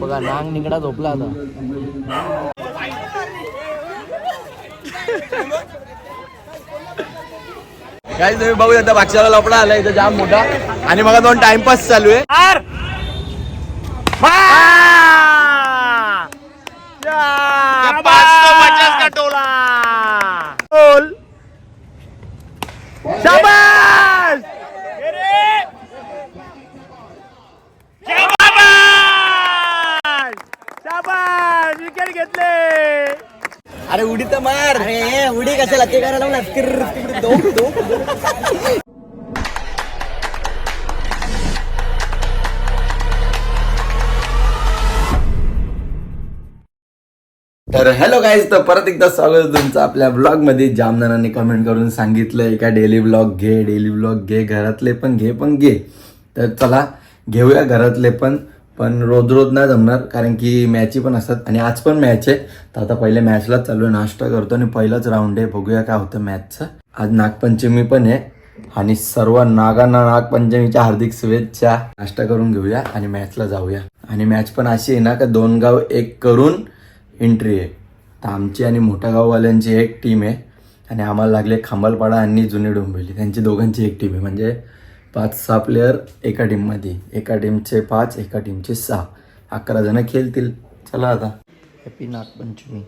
बघा नांग निकडा झोपला आता. काय तुम्ही बघू शकता मागच्याला लपडा आला इथं जाम मोठा. आणि मग दोन टाइमपास चालू आहे. घेतले. अरे उडी तर मार. अरे उडी कशाला? ते करायला लागला तर हॅलो गाईज तर परत एकदा स्वागत तुमचं आपल्या ब्लॉगमध्ये. जाम जणांनी कमेंट करून सांगितलंय का डेली ब्लॉग घे डेली ब्लॉग घे घरातले पण घे पण घे. तर चला घेऊया घरातले पण. पण रोज रोज नाही जमणार कारण की मॅची पण असतात आणि आज पण मॅच आहे. तर आता पहिले मॅचलाच चालू आहे नाश्ता करतो आणि पहिलाच राऊंड आहे. बघूया काय होतं मॅचचं. आज नागपंचमी पण आहे आणि सर्व नागांना नागपंचमीच्या हार्दिक शुभेच्छा. नाश्ता करून घेऊया आणि मॅचला जाऊया. आणि मॅच पण अशी आहे ना का दोन गाव एक करून एंट्री आहे. तर आमची आणि मोठ्या गाववाल्यांची एक टीम आहे. आणि आम्हाला लागले खांबालपाडा आणि जुनी डोंबिवली. त्यांची दोघांची एक टीम आहे. म्हणजे पाच सहा प्लेयर एका टीममध्ये एका टीमचे पाच एका टीमचे सहा. अकरा जण खेळतील. चला आता. हॅपी नागपंचमी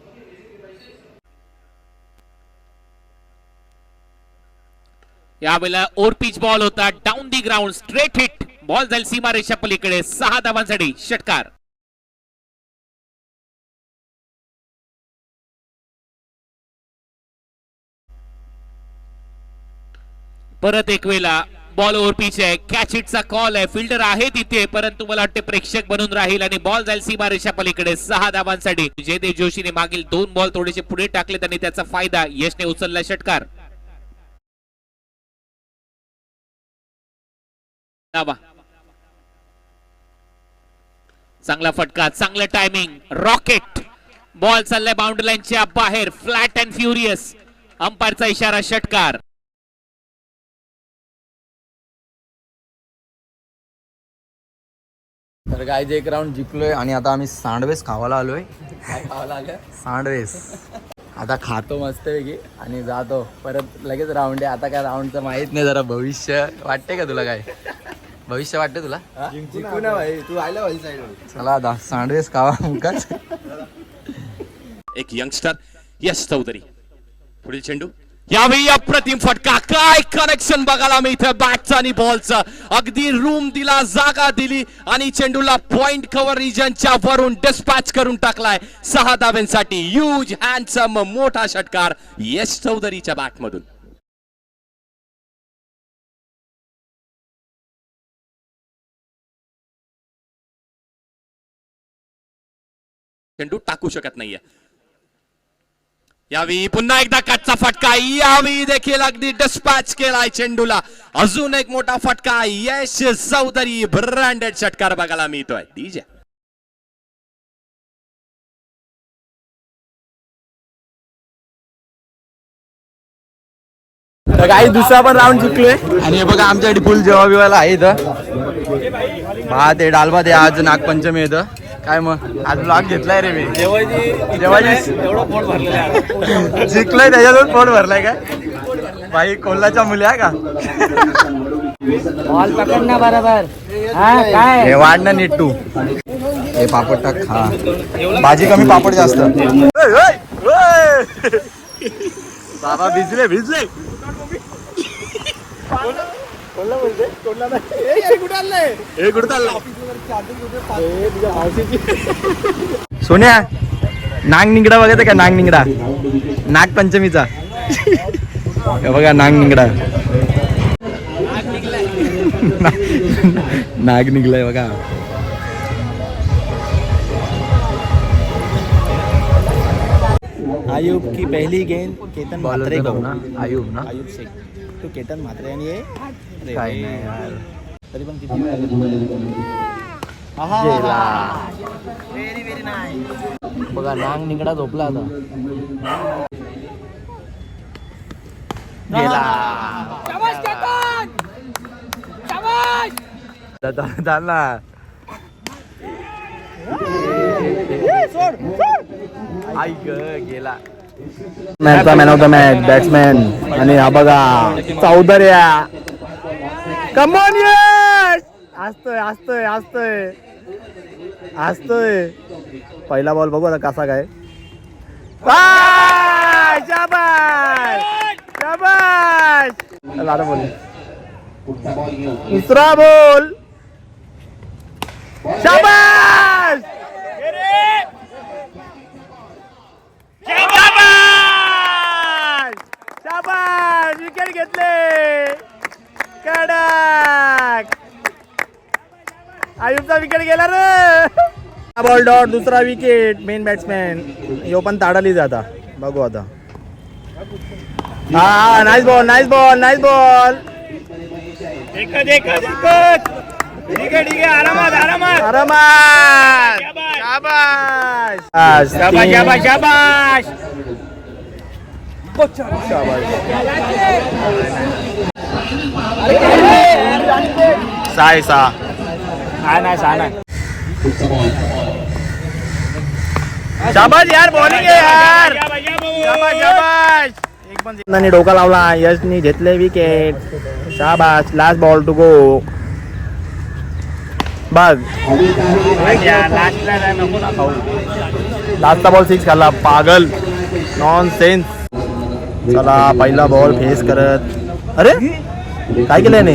यावेळेला ओर पिच बॉल होता. Down the ground straight hit ball जाईल सीमा रेषा पलीकडे. सहा धावांसाठी षटकार. परत एक वेळेला बॉल ओव्हर पिच आहे. कॅच हिटचा कॉल आहे. फिल्डर आहे तिथे परंतु मला वाटते प्रेक्षक बनून राहील आणि बॉल जाईल सीमा रेषा पलीकडे. सहा धावांसाठी. जयदेव जोशीने मागील दोन बॉल थोडेसे पुढे टाकले त्यांनी त्याचा फायदा यशने उचलला षटकार. दाबा चांगला फटका चांगलं टायमिंग रॉकेट बॉल चाललाय बाउंड्री लाईनच्या बाहेर. फ्लॅट अँड फ्युरियस अंपायरचा इशारा षटकार. तर गायचे एक राऊंड जिंकलोय आणि आता आम्ही सांडवेस खावायला आलोय. काय खावायला आलोय? सांडवेस. आता खातो मस्त पैकी आणि जातो. परत लगेच राऊंड आहे. आता काय राऊंडचं माहीत नाही जरा भविष्य वाटते का तुला काय? भविष्य वाटते तुला? जिंकू ना भाई. तू आयला चला आता सांडवेस खावा मुकाच. एक यंगस्टर यश चौधरी. पुढील चेंडू. यावेळी अप्रतिम फटका. काय कनेक्शन बघायला मिळतं बॅटचं आणि बॉलचं अगदी रूम दिला जागा दिली आणि चेंडूला पॉइंट कव्हर रिजनच्या वरून डिस्पॅच करून टाकलाय. सहा धाव्यांसाठी ह्यूज हँडसम मोठा षटकार यश चौधरीच्या बॅटमधून चेंडू टाकू शकत नाहीये. यावेळी पुन्हा एकदा कच्चा फटका. यावेळी देखील अगदी डिस्पॅच केलाय चेंडूला. अजून एक मोठा फटका. यश चौधरी ब्रँडेड षटकार बघायला मिळतोय. डीजे काही दुसरा पण राऊंड जिंकलोय. आणि हे बघा आमच्यासाठी फुल जेव्हा बिवायला आहे इथं. भात आहे डाल भात आहे आज नागपंचमी येतं काय मग? आज ब्लॉग घेतलाय रे मी. जेव्हाची जिंकलोय त्याच्यातून पोट भरलाय काय? बाई कोल्हाच्या मुली आहे का? बॉल पकड ना बरोबर. हा काय? हे वाढ ना नीट टू हे पापड टाक खा भाजी कमी पापड जास्त. हे कुठं चाललंय? सोन्या नाग निंगडा बघायचा का नाग निंगडा नागपंचमीचा हे बघा नाग निंगडा नाग निघलाय बघा आयुब की पहिली गेंद केतन म्हात्रे को आयुब ना आयुब शेख तो केतन म्हात्रे आणि काय नाही यार. तरी पण किती व्हेरी व्हेरी नाईस बघा नांग निकडा झोपला आता. गेला. मॅनचा man of the match batsman आणि हा बघा चौधऱ्या कमॉन यश असतोय असतोय असतोय असतोय पहिला बॉल बघू आता कसा काय. आ, शाबास! बोल. दुसरा बोल. शाबाश शाबाश शाबास! विकेट घेतले. आयुबचा विकेट गेला रे. बॉल डॉट दुसरा विकेट मेन बॅट्समॅन यो पण ताडाली जाता बघू आता. हा nice ball nice ball nice ball आरामात साय सा हा नाही सहा नाही शाबास यार। बॉलिंग यार एक पण डोका लावला यशनी घेतले विकेट शाबास लास्ट बॉल टू गो बघ लास्टचा बॉल सिक्स खाल्ला पागल। नॉन सेन्स चला पहिला बॉल फेस करत। अरे काय केलं याने?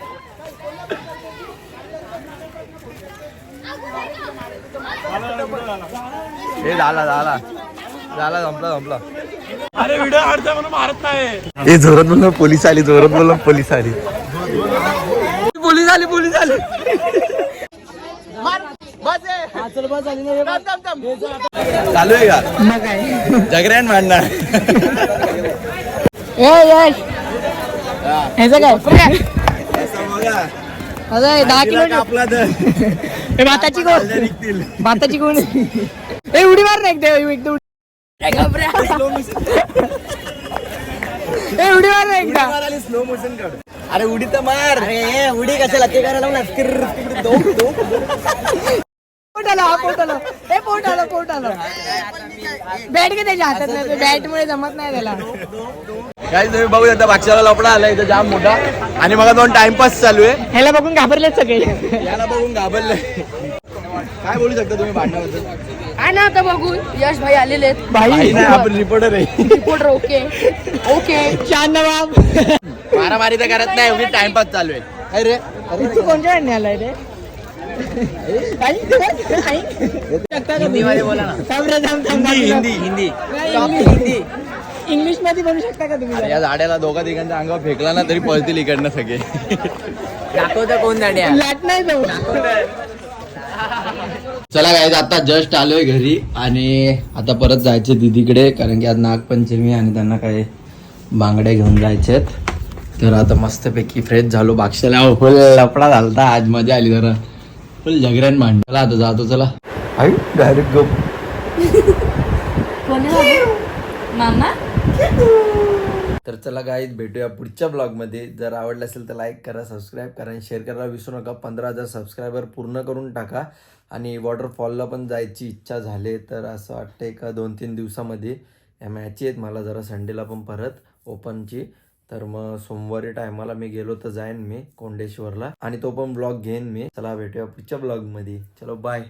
हे झाला झाला. झाला संपला संपला हे जोरात बोललो पोलीस आली जोरात बोललो पोलीस आली. पोलीस आली पोलीस आली. चालू आहे का? जगऱ्यान मांडणार काय? अरे दहा किलो आपला तर. हे भाताची कोण? भाताची कोण? हे उडी मार ना एकदा एकदा उडी. हे उडी मार ना एकदा. स्लो मोशन काढ. अरे उडी तर मार. अरे उडी कशाला? ते करायला लावला स्किर स्किर दो दो पोट आलं हा पोट आलं. हे पोट आलं पोट आलं. बॅट घे त्याच्या हातात नाही बॅट मुळे जमत नाही त्याला. काय तुम्ही बघू शकता बादशाला लपडा आला इथं जाम मोठा. आणि मग दोन टाइमपास चालू आहे. ह्याला बघून घाबरलेत सगळे. याला बघून घाबरले. काय बोलू शकता तुम्ही भांडणाबद्दल? काय ना आता बघून. यश भाई आलेले आहेत. नाही आपण रिपोर्टर आहे. रिपोर्टर ओके ओके शांत बाब मारामारी तर करत नाही एवढी टाइमपास चालू आहे. काय रे? तू कोणत्या वेळी आलाय रे? हिंदी हिंदी. इंग्लिशमध्ये बोलू शकता का तुम्ही या झाड्याला दोघा तिघांच्या अंगावर फेकला ना तरी पळतील इकडनं सगळे. दाखवतो कोण दाड्या लाट नाही जाऊ. चला काय आता जस्ट आलोय घरी आणि आता परत जायचे दीदीकडे कारण की आज नागपंचमी आणि त्यांना काय बांगड्या घेऊन जायचेत तर आता मस्तपैकी फ्रेश झालो. बाक्षाला फुल लपडा झालता. आज मजा आली जरा. फुल झगऱ्यान मांडला आता जातो चला. डायरेक्ट गप. मामा? तर चला गाईज भेटूया पुढच्या ब्लॉगमध्ये जर आवडलं असेल तर लाईक करा सबस्क्राईब करा आणि शेअर करायला विसरू नका. पंधरा हजार सबस्क्रायबर पूर्ण करून टाका. आणि वॉटरफॉलला पण जायची इच्छा झाली तर असं वाटतं एका दोन तीन दिवसामध्ये. या मॅची आहेत. मला जरा संडेला पण परत ओपनची तर मग सोमवारी टायमाला मी गेलो तर जाईन मी कोंडेश्वरला. आणि तो पण ब्लॉग घेईन मी. चला भेटूया पुढच्या ब्लॉगमध्ये चलो बाय